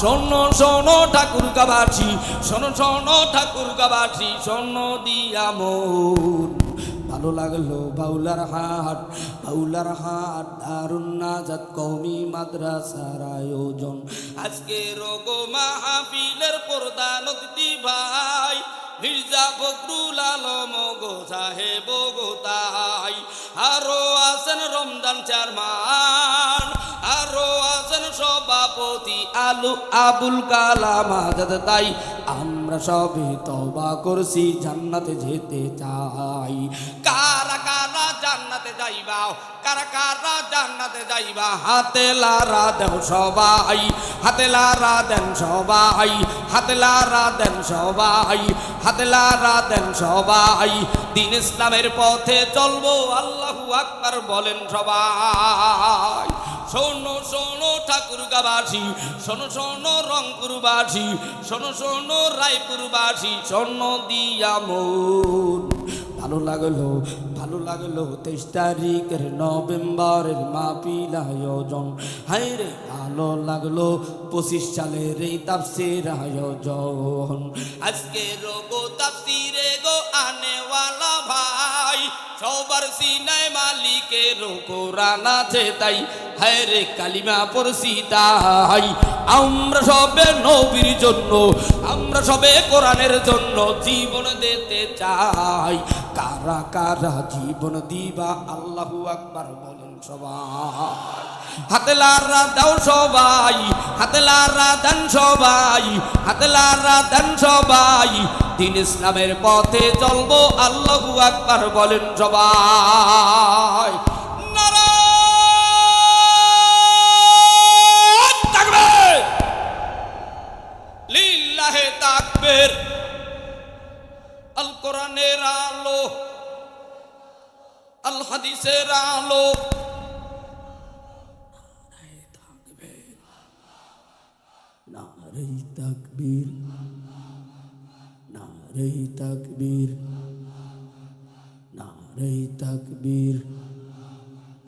শোনো শোনো ঠাকুর গাবাসি শোনো শোনো ঠাকুর গাবাসি শোনো দিয়া মন। ভালো লাগল বাউলার হাট বাউলার হাট দারুণ নাজাত কৌমি মাদ্রাসার আয়োজন। আজকে রোগ মাহফিলের প্রধান ভাই, মির্জা ফখরুল আলম গো সাহেব গো তাই। আরও আছেন রমজান আরও আছেন সভাপতি আলু আবুল কালাম আজাদ তাই আমরা সবে তবা করছি, জান্নাতে যেতে চাই। কারা কারা জান্নাতে যাইবা, কারা কারা জান্নাতে যাইবা, হাতে লারা দেন সবাই, হাতে লারা দেন সবাই, হাতে লারা দেন সবাই, হাতে লারা দেন সবাই। দিন ইসলামের পথে চলবো, আল্লাহু আকবার বলেন সবাই। শোনো শোনো ঠাকুর গাবাসী শোনো শোনো রংপুরবাসী, শোনো শোনো রায়পুরবাসী, শোনো দিয়া মন। ভালো লাগল ভালো লাগল তেইশ তারিখের নভেম্বরের মাহফিল আয়োজন। হাই রে, ভালো লাগল পঁচিশ সালের এই তাপসির আয়োজন। আজকে রোগো তাপসিরে গো আনেওয়ালা সবার সিনায় মালিকের কোরআন আছে তাই। হায় রে কালিমা পড়ছি তাই। আমরা সবে নবীর জন্য, আমরা সবে কোরআনের জন্য জীবন দিতে চাই। কারা কারা জীবন দিবা, আল্লাহু আকবার বলেন সবাই। হাতে লারা দাও সবাই, হাতে লারা দেন সবাই, হাতে লারা দেন সবাই। দিন ইসলামের পথে চলবো, আল্লাহু আকবার বলেন তাকবীর। আল কোরআনের আলো। আল হাদিসের আলো নারী তাকবীর। নারী তাকবীর নারী তাকবীর।